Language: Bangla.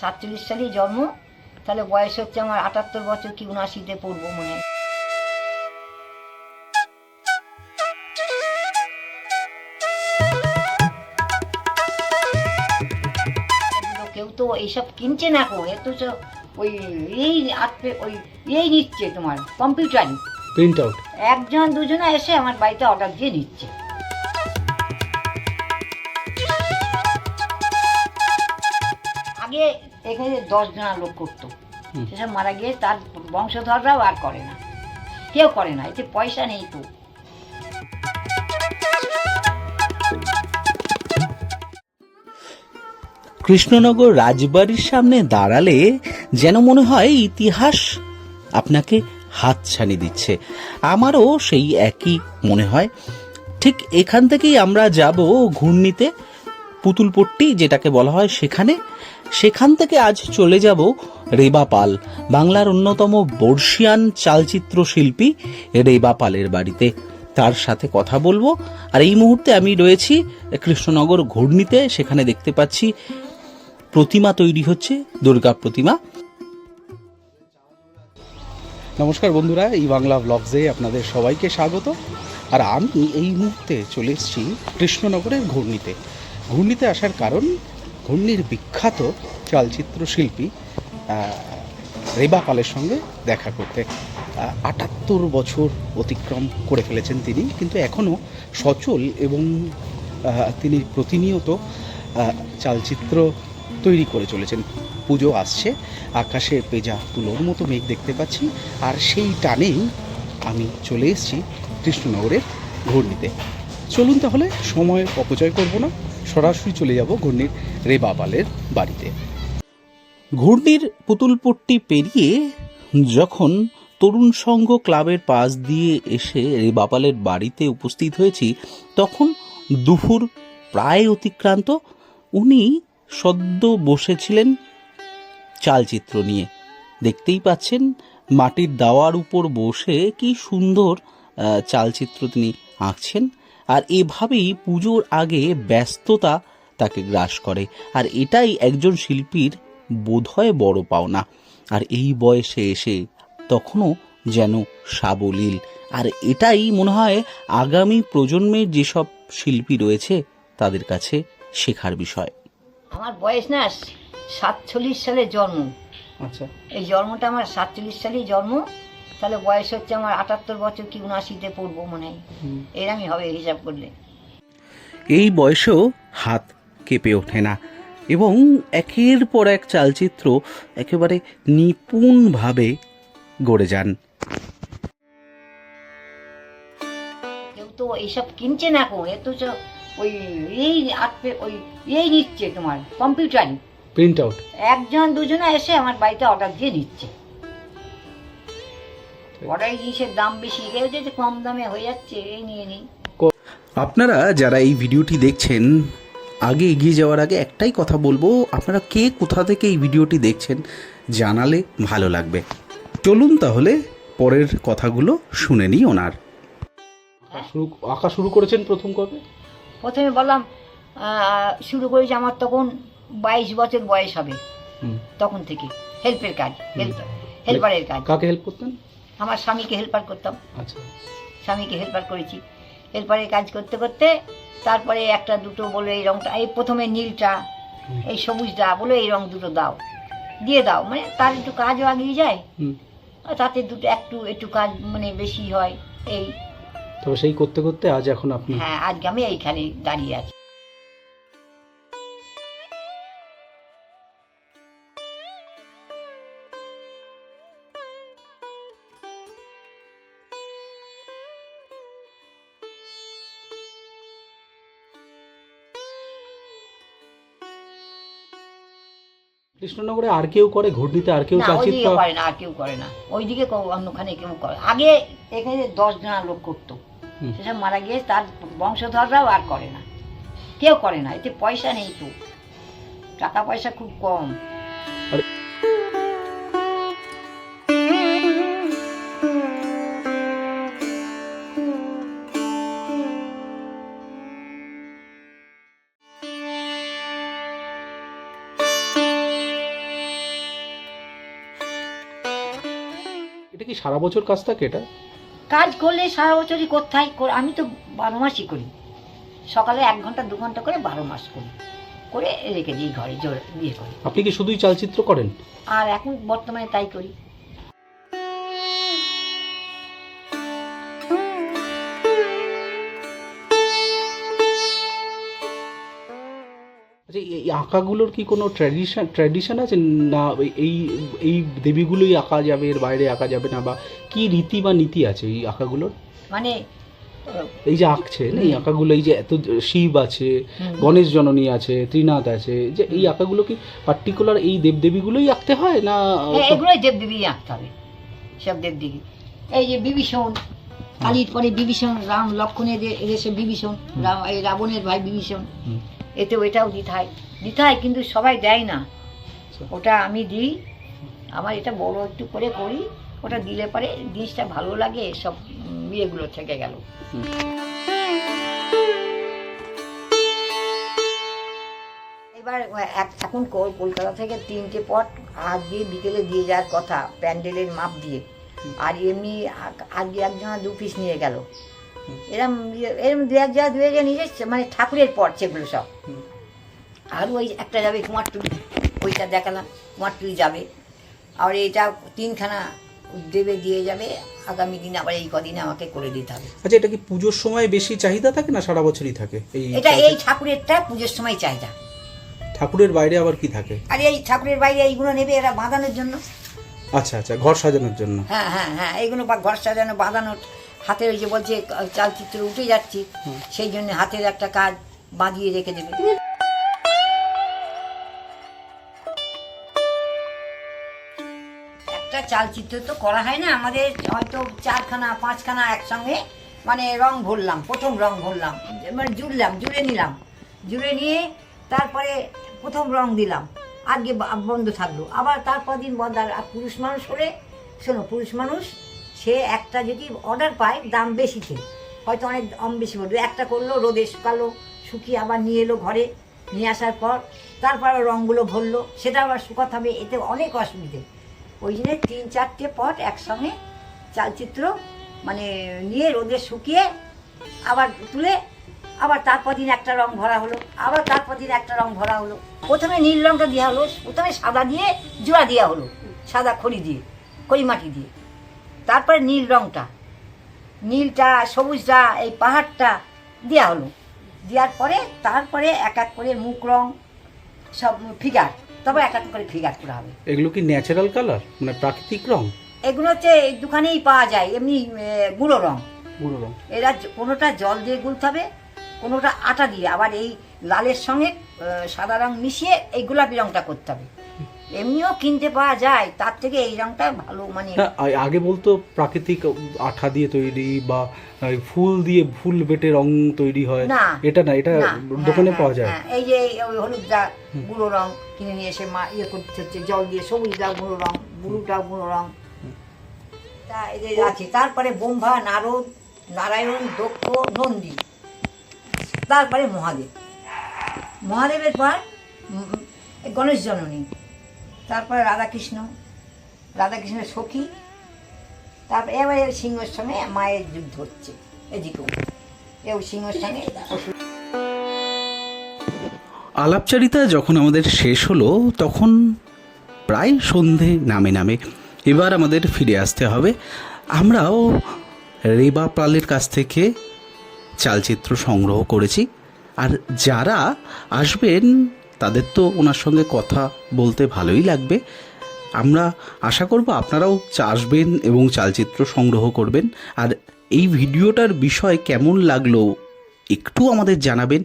সাতচল্লিশ সালেই জন্ম। তাহলে বয়স হচ্ছে আমার আটাত্তর বছর কি উনআশিতে পড়ব মনে? হয় কেউ তো এইসব কিনছে না কো এ তো ওই এই আটপে ওই এই নিচ্ছে তোমার কম্পিউটারই প্রিন্ট আউট একজন দুজনে এসে আমার বাড়িতে অর্ডার দিয়ে দিচ্ছে এখানে দশ জনা লোক করতো। সেসব মারা গিয়ে তার বংশধররাও আর করে না। কেউ করে না এতে পয়সা নেই তো। কৃষ্ণনগর রাজবাড়ির সামনে দাঁড়ালে যেন মনে হয় ইতিহাস আপনাকে হাত হাতছানি দিচ্ছে। আমারও সেই একই মনে হয়। ঠিক এখান থেকেই আমরা যাব ঘূর্ণিতে। পুতুলপট্টি যেটাকে বলা হয় সেখানে। সেখান থেকে আজ চলে যাব রেবা পাল বাংলার অন্যতম বর্ষিয়ান চালচিত্র শিল্পী রেবা পালের বাড়িতে। তার সাথে কথা বলব। আর এই মুহূর্তে আমি রয়েছি কৃষ্ণনগর ঘূর্ণিতে। সেখানে দেখতে পাচ্ছি প্রতিমা তৈরি হচ্ছে, দুর্গা প্রতিমা। নমস্কার বন্ধুরা, এই বাংলা ব্লগসে আপনাদের সবাইকে স্বাগত। আর আমি এই মুহূর্তে চলে এসেছি কৃষ্ণনগরের ঘূর্ণিতে। ঘূর্ণিতে আসার কারণ ঘূর্ণির বিখ্যাত চলচ্চিত্র শিল্পী রেবা পালের সঙ্গে দেখা করতে আটাত্তর বছর অতিক্রম করে ফেলেছেন তিনি। কিন্তু এখনও সচল এবং তিনি প্রতিনিয়ত চালচিত্র তৈরি করে চলেছেন। পুজো আসছে, আকাশে পেজা তুলোর মতো মেঘ দেখতে পাচ্ছি, আর সেই টানেই আমি চলে এসেছি কৃষ্ণনগরের ঘূর্ণিতে। চলুন তাহলে, সময় অপচয় করব না। সরাসরি চলে যাব ঘূর্ণির রেবাপালের বাড়িতে। ঘূর্ণির পুতুলপট্টি পেরিয়ে যখন তরুণ সংঘ ক্লাবের পাশ দিয়ে এসে রেবাপালের বাড়িতে উপস্থিত হয়েছি, তখন দুপুর প্রায় অতিক্রান্ত উনি সদ্য বসেছিলেন চালচিত্র নিয়ে। দেখতেই পাচ্ছেন মাটির দাওয়ার উপর বসে কি সুন্দর চালচিত্র তিনি আঁকছেন। আর এভাবেই পুজোর আগে ব্যস্ততা তাকে গ্রাস করে। আর এটাই একজন শিল্পীর বোধহয় বড় পাওনা। আর এই বয়সে এসে তখনও যেন সাবলীল। আর এটাই মনে হয় আগামী প্রজন্মের যেসব শিল্পী রয়েছে তাদের কাছে শেখার বিষয়। আমার বয়স না সাতচল্লিশ সালে জন্ম। আচ্ছা। এই জন্মটা আমার সাতচল্লিশ সালেই জন্ম। তাহলে বয়স হচ্ছে আমার আটাত্তর বছর কি উনআশিতে পড়ব মনে হয়। এরমই হবে হিসাব করলে। এই বয়সেও হাত কেঁপে ওঠে না এবং একের পর এক চালচিত্র একেবারে নিপুণভাবে গড়ে যান। কেউ তো এইসব কিনছে না কো এ তো ওই এই আটপে ওই এই নিচ্ছে তোমার কম্পিউটারই প্রিন্ট আউট। একজন দুজনে এসে আমার বাড়িতে অর্ডার দিয়ে দিচ্ছে অর্ডার জিনিসের দাম বেশি কেউ যে কম দামে হয়ে যাচ্ছে এই নিয়ে নিই আপনারা যারা এই ভিডিওটি দেখছেন আগে এগিয়ে যাওয়ার আগে একটাই কথা বলব আপনারা কে কোথা থেকে এই ভিডিওটি দেখছেন জানালে ভালো লাগবে। চলুন তাহলে পরের কথাগুলো শুনে নিই ওনার। শুরু আঁকা শুরু করেছেন প্রথম কবে? প্রথমে বললাম শুরু করেছি আমার তখন বাইশ বছর বয়স হবে হুম। তখন থেকে। হেল্পের কাজ হেল্প হেল্পারের কাজ। কাকে হেল্প করতেন? আমার স্বামীকে হেল্পার করতাম। আচ্ছা। স্বামীকে হেল্পার করেছি। হেল্পারের কাজ করতে করতে তারপরে একটা দুটো বলে এই রংটা এই প্রথমে নীলটা এই সবুজটা বলে এই রং দুটো দাও। দিয়ে দাও। মানে তার একটু কাজও আগিয়ে যায়। আর তাতে দুটো একটু একটু কাজ মানে বেশি হয়। এই তবে সেই করতে করতে আজ এখন আপনি হ্যাঁ আজকে আমি এইখানে দাঁড়িয়ে আছি। কৃষ্ণনগরে আর কেউ করে ঘূর্ণিতে আর কেউ না করে না আর কেউ করে না। ওইদিকে অন্যখানে কেউ করে আগে এখানে দশ জনা লোক করতো। সেসব মারা গিয়ে তার বংশধররাও আর করে না। কেউ করে না এতে পয়সা নেই তো। টাকা পয়সা খুব কম। এটা কি সারা বছর কাজ থাকে এটা? কাজ করলে সারা বছরই কোথায় কর- আমি তো বারো মাসই করি। সকালে এক ঘণ্টা দু ঘণ্টা করে বারো মাস করি। করে রেখে দিই ঘরে জোর দিয়ে করি। আপনি কি শুধুই চালচিত্র করেন? আর এখন বর্তমানে তাই করি। আচ্ছা এই আঁকাগুলোর কি কোনো ট্র্যাডিশন ট্র্যাডিশন আছে? না এই এই দেবীগুলোই আঁকা যাবে এর বাইরে আঁকা যাবে না বা কি রীতি বা নীতি আছে এই আঁকাগুলোর? মানে এই যে আঁকছেন এই আঁকাগুলো এই যে এত শিব আছে গণেশ জননী আছে ত্রিনাথ আছে যে এই আঁকাগুলো কি পার্টিকুলার এই দেবদেবীগুলোই আঁকতে হয় না হ্যাঁ, এগুলোই দেবদেবী আঁকতে হবে সব দেবদেবী। এই যে বিভীষণ কালীর পরে বিভীষণ রাম লক্ষণের এদেশে বিভীষণ রাম- এই রাবণের ভাই বিভীষণ। এতে ওইটাও দিতে হয় দিতে হয় কিন্তু সবাই দেয় না। আচ্ছা। ওটা আমি দিই। আমার এটা বড় একটু করে করি। ওটা দিলে পরে জিনিসটা ভালো লাগে সব ইয়েগুলো থেকে গেল। এবার এক- এখন কল- কলকাতা থেকে তিনটে পট আজ দিয়ে বিকেলে দিয়ে যাওয়ার কথা প্যান্ডেলের মাপ দিয়ে। আর এমনি আ- আজকে একজন দু পিস নিয়ে গেল। এরম এরম দু এক জায়গা দু এক নিয়ে মানে ঠাকুরের পট সেগুলো সব। আর ওই একটা যাবে কুমারটুলি ওইটা দেখালাম কুমারটুলি যাবে। আর এটা তিনখানা দেবে দিয়ে যাবে আগামী দিন আবার এই কদিনে আমাকে করে দিতে হবে। আচ্ছা এটা কি পুজোর সময় বেশি চাহিদা থাকে না সারা বছরই থাকে? এটা এই ঠাকুরেরটা পুজোর সময় চাহিদা। ঠাকুরের বাইরে আবার কি থাকে? আর এই ঠাকুরের বাইরে এইগুলো নেবে এরা বাঁধানোর জন্য। আচ্ছা আচ্ছা ঘর সাজানোর জন্য। হ্যাঁ হ্যাঁ হ্যাঁ এইগুলো বা ঘর সাজানো বাঁধানো হাতে ওই যে বলছে চালচিত্র উঠে যাচ্ছি সেই জন্য হাতের একটা কাজ বাঁধিয়ে রেখে দেবে। একটা চালচিত্র তো করা হয় না আমাদের হয়তো চারখানা পাঁচখানা একসঙ্গে মানে রং ভরলাম প্রথম রং ভরলাম মানে জুড়লাম জুড়ে নিলাম জুড়ে নিয়ে তারপরে প্রথম রং দিলাম আগে বন্ধ থাকল আবার তারপর দিন বন্ধ আর আর পুরুষ মানুষ হলে শোনো পুরুষ মানুষ সে একটা যদি অর্ডার পায়, দাম বেশিতে হয়তো অনেক দাম বেশি বলবে। একটা করল, রোদে শুকালো, শুকিয়ে আবার নিয়ে এলো ঘরে। নিয়ে আসার পর তারপর রঙগুলো ভরলো। সেটা আবার শুকাতে হবে, এতে অনেক অসুবিধে। ওই জন্য তিন চারটে পট একসঙ্গে চালচিত্র মানে নিয়ে রোদে শুকিয়ে আবার তুলে আবার তারপর দিন একটা রং ভরা হলো, আবার তারপর দিন একটা রং ভরা হলো। প্রথমে নীল রঙটা দেওয়া হলো, প্রথমে সাদা দিয়ে জোড়া দেওয়া হলো, সাদা খড়ি দিয়ে, খড়ি মাটি দিয়ে। তারপরে নীল রংটা। নীলটা সবুজটা এই পাহাড়টা দেওয়া হলো। দেওয়ার পরে তারপরে এক এক করে মুখ রং সব ফিগার তবে এক এক করে ফিগার করা হবে। এগুলো কি ন্যাচারাল কালার মানে প্রাকৃতিক রং? এগুলো হচ্ছে এই দোকানেই পাওয়া যায় এমনি গুঁড়ো রং। গুঁড়ো রং। এরা কোনোটা জল দিয়ে গুলতে হবে কোনোটা আটা দিয়ে। আবার এই লালের সঙ্গে সাদা রং মিশিয়ে এই গোলাপি রংটা করতে হবে। এমনিও কিনতে পাওয়া যায় তার থেকে এই রংটা ভালো মানে না আগে বলতো প্রাকৃতিক আঠা দিয়ে তৈরি বা ফুল দিয়ে ফুল বেটে রং তৈরি হয়। না এটা না এটা দোকানে হ্যাঁ, পাওয়া যায়। হ্যাঁ, এই যে ওই হলুদটা গুঁড়ো রং কিনে নিয়ে এসে মা ইয়ে করতে হচ্ছে জল দিয়ে সবুজটা গুঁড়ো রং বুলুটা গুঁড়ো রং। তা এই যে আছে তারপরে বোম্ভা নারদ নারায়ণ দক্ষ নন্দী তারপরে মহাদেব। মহাদেবের পর গণেশ জননী। তারপরে রাধাকৃষ্ণ। রাধাকৃষ্ণের সখী। তারপরে এবারে সিংহের সঙ্গে মায়ের যুদ্ধ হচ্ছে, এদিকেও। এও সিংহের সঙ্গে আলাপচারিতা যখন আমাদের শেষ হলো, তখন প্রায় সন্ধে নামে নামে। এবার আমাদের ফিরে আসতে হবে। আমরাও রেবা পালের কাছ থেকে চালচিত্র সংগ্রহ করেছি। আর যারা আসবেন তাদের তো ওনার সঙ্গে কথা বলতে ভালোই লাগবে। আমরা আশা করব আপনারাও চাষবেন এবং চালচিত্র সংগ্রহ করবেন। আর এই ভিডিওটার বিষয় কেমন লাগল একটু আমাদের জানাবেন।